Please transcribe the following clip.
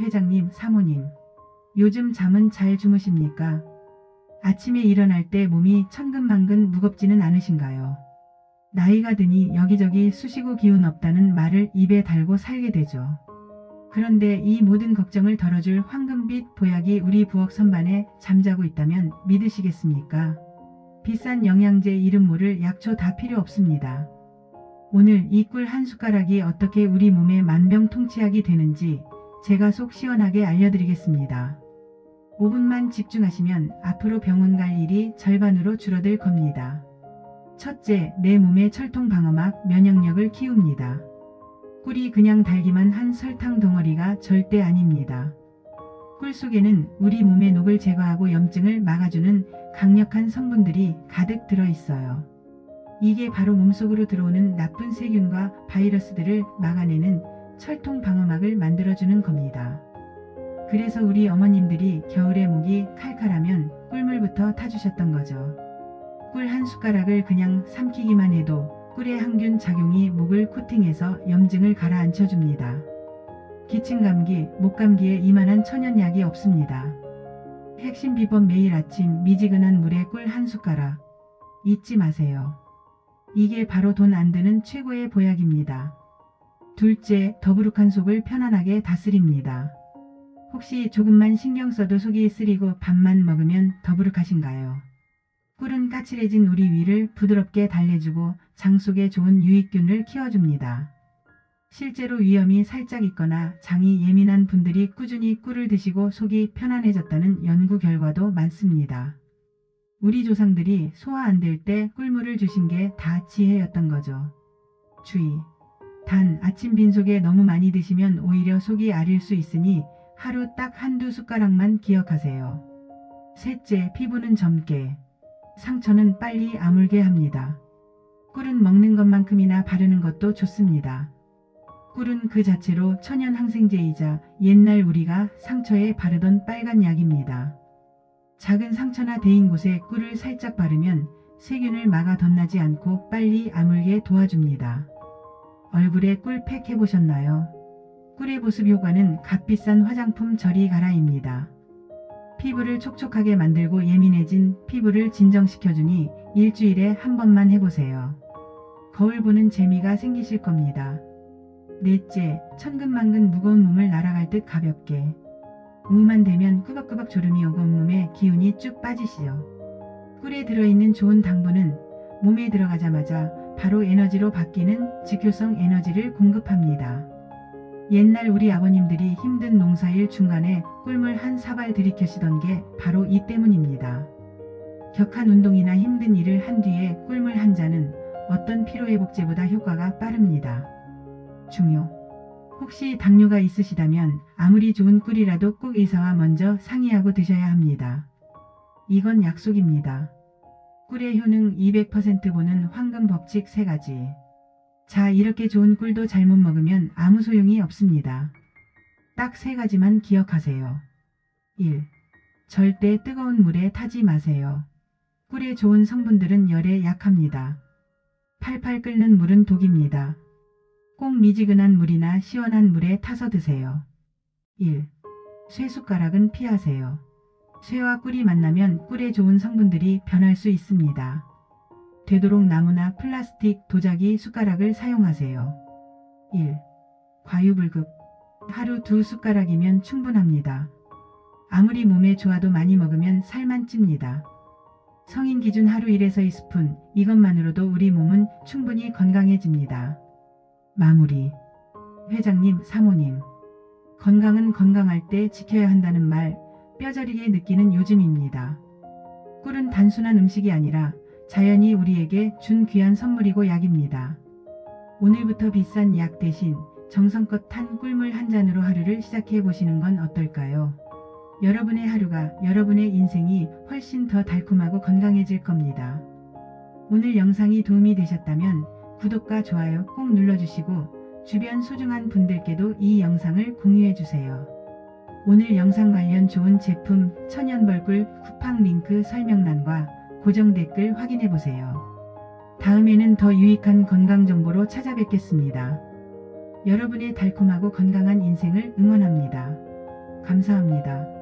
회장님, 사모님. 요즘 잠은 잘 주무십니까? 아침에 일어날 때 몸이 천근만근 무겁지는 않으신가요? 나이가 드니 여기저기 쑤시고 기운 없다는 말을 입에 달고 살게 되죠. 그런데 이 모든 걱정을 덜어줄 황금빛 보약이 우리 부엌 선반에 잠자고 있다면 믿으시겠습니까? 비싼 영양제 이름 모를 약초 다 필요 없습니다. 오늘 이 꿀 한 숟가락이 어떻게 우리 몸에 만병통치약이 되는지 제가 속 시원하게 알려드리겠습니다. 5분만 집중하시면 앞으로 병원 갈 일이 절반으로 줄어들 겁니다. 첫째, 내 몸의 철통 방어막 면역력을 키웁니다. 꿀이 그냥 달기만 한 설탕 덩어리가 절대 아닙니다. 꿀 속에는 우리 몸의 녹을 제거하고 염증을 막아주는 강력한 성분들이 가득 들어 있어요. 이게 바로 몸속으로 들어오는 나쁜 세균과 바이러스들을 막아내는 철통 방어막을 만들어주는 겁니다. 그래서 우리 어머님들이 겨울에 목이 칼칼하면 꿀물부터 타주셨던 거죠. 꿀 한 숟가락을 그냥 삼키기만 해도 꿀의 항균 작용이 목을 코팅해서 염증을 가라앉혀 줍니다. 기침감기, 목감기에 이만한 천연약이 없습니다. 핵심 비법 매일 아침 미지근한 물에 꿀 한 숟가락. 잊지 마세요. 이게 바로 돈 안 드는 최고의 보약입니다. 둘째, 더부룩한 속을 편안하게 다스립니다. 혹시 조금만 신경 써도 속이 쓰리고 밥만 먹으면 더부룩하신가요? 꿀은 까칠해진 우리 위를 부드럽게 달래주고 장 속에 좋은 유익균을 키워줍니다. 실제로 위염이 살짝 있거나 장이 예민한 분들이 꾸준히 꿀을 드시고 속이 편안해졌다는 연구 결과도 많습니다. 우리 조상들이 소화 안 될 때 꿀물을 주신 게 다 지혜였던 거죠. 주의. 단 아침 빈속에 너무 많이 드시면 오히려 속이 아릴 수 있으니 하루 딱 한두 숟가락만 기억하세요. 셋째, 피부는 젊게. 상처는 빨리 아물게 합니다. 꿀은 먹는 것만큼이나 바르는 것도 좋습니다. 꿀은 그 자체로 천연 항생제이자 옛날 우리가 상처에 바르던 빨간 약입니다. 작은 상처나 데인 곳에 꿀을 살짝 바르면 세균을 막아 덧나지 않고 빨리 아물게 도와줍니다. 얼굴에 꿀팩 해보셨나요? 꿀의 보습 효과는 값비싼 화장품 저리 가라입니다. 피부를 촉촉하게 만들고 예민해진 피부를 진정시켜주니 일주일에 한 번만 해보세요. 거울 보는 재미가 생기실 겁니다. 넷째, 천근만근 무거운 몸을 날아갈 듯 가볍게. 우만 되면 꾸벅꾸벅 졸음이 오고 온몸에 기운이 쭉 빠지시죠. 꿀에 들어있는 좋은 당분은 몸에 들어가자마자 바로 에너지로 바뀌는 직효성 에너지를 공급합니다. 옛날 우리 아버님들이 힘든 농사일 중간에 꿀물 한 사발 들이켜시던 게 바로 이 때문입니다. 격한 운동이나 힘든 일을 한 뒤에 꿀물 한 잔은 어떤 피로회복제보다 효과가 빠릅니다. 중요. 혹시 당뇨가 있으시다면 아무리 좋은 꿀이라도 꼭 의사와 먼저 상의하고 드셔야 합니다. 이건 약속입니다. 꿀의 효능 200% 보는 황금 법칙 3가지. 자, 이렇게 좋은 꿀도 잘못 먹으면 아무 소용이 없습니다. 딱세 가지만 기억하세요. 1. 절대 뜨거운 물에 타지 마세요. 꿀의 좋은 성분들은 열에 약합니다. 팔팔 끓는 물은 독입니다. 꼭 미지근한 물이나 시원한 물에 타서 드세요. 1. 쇠숟가락은 피하세요. 쇠와 꿀이 만나면 꿀의 좋은 성분들이 변할 수 있습니다. 되도록 나무나 플라스틱, 도자기, 숟가락을 사용하세요. 1. 과유불급. 하루 두 숟가락이면 충분합니다. 아무리 몸에 좋아도 많이 먹으면 살만 찝니다. 성인 기준 하루 1에서 2스푼, 이것만으로도 우리 몸은 충분히 건강해집니다. 마무리. 회장님, 사모님. 건강은 건강할 때 지켜야 한다는 말, 뼈저리게 느끼는 요즘입니다. 꿀은 단순한 음식이 아니라 자연이 우리에게 준 귀한 선물이고 약입니다. 오늘부터 비싼 약 대신 정성껏 탄 꿀물 한 잔으로 하루를 시작해 보시는 건 어떨까요? 여러분의 하루가 여러분의 인생이 훨씬 더 달콤하고 건강해질 겁니다. 오늘 영상이 도움이 되셨다면 구독과 좋아요 꼭 눌러주시고 주변 소중한 분들께도 이 영상을 공유해주세요. 오늘 영상 관련 좋은 제품 천연벌꿀 쿠팡 링크 설명란과 고정 댓글 확인해보세요. 다음에는 더 유익한 건강 정보로 찾아뵙겠습니다. 여러분의 달콤하고 건강한 인생을 응원합니다. 감사합니다.